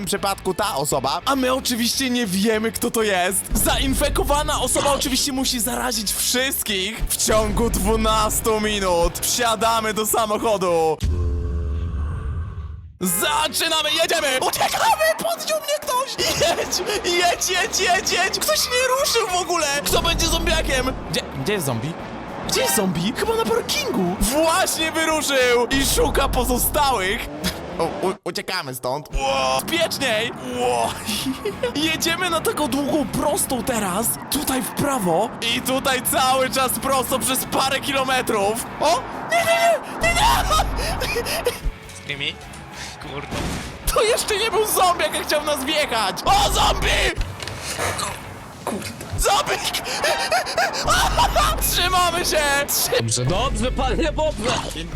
tym przypadku ta osoba, a my oczywiście nie wiemy, kto to jest. Zainfekowana osoba oczywiście musi zarazić wszystkich w ciągu 12 minut. Wsiadamy do samochodu. Zaczynamy, jedziemy! Uciekamy! Poddził mnie ktoś! Jedź! Jedź, jedź, jedź, jedź! Ktoś nie ruszył w ogóle! Kto będzie zombiakiem? Gdzie, gdzie jest zombie? Gdzie jest zombie? Chyba na parkingu! Właśnie wyruszył! I szuka pozostałych! U, u, uciekamy stąd. Ło, Spieczniej! Ło. Jedziemy na taką długą prostą teraz. Tutaj w prawo. I tutaj cały czas prosto przez parę kilometrów. O! Nie, nie, nie! Nie, nie! Kurde. To jeszcze nie był zombie, jak chciał nas wjechać! O, zombie! Zombie! Trzymamy się! Trzy... Dobrze, dobrze, panie Bobre!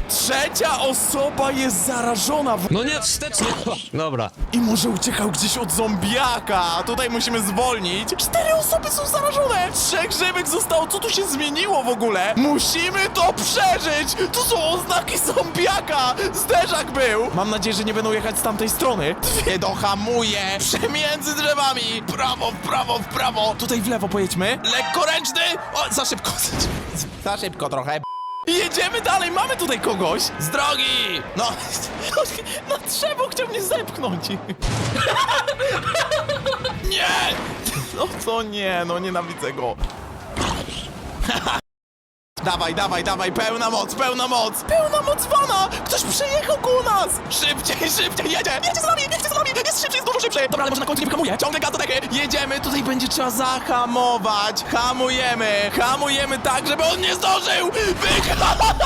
Trzecia osoba jest zarażona w... No nie, wstecznie! Dobra. I może uciekał gdzieś od zombiaka. Tutaj musimy zwolnić. Cztery osoby są zarażone. Trzech żywych zostało. Co tu się zmieniło w ogóle? Musimy to przeżyć. Tu są oznaki zombiaka. Zderzak był. Mam nadzieję, że nie będą jechać z tamtej strony. Dwie dohamuje. Przemiędzy drzewami. Prawo, w prawo, w prawo. Tutaj w lewo pojedźmy. Lekkoręczny. O, za szybko. Za szybko trochę. Jedziemy dalej, mamy tutaj kogoś z drogi! No, no drzewo chciał mnie zepchnąć. Nie! No co nie, no nienawidzę go. Dawaj, dawaj, dawaj, pełna moc, pełna moc! Pełna moc wana! Ktoś przejechał koło nas! Szybciej, szybciej, jedzie! Jedzie za nami, szybciej! Dobra, ale może na końcu nie wyhamuje. Ciągle gaz do dechy! Jedziemy, tutaj będzie trzeba zahamować. Hamujemy, hamujemy tak, żeby on nie zdążył! Wyha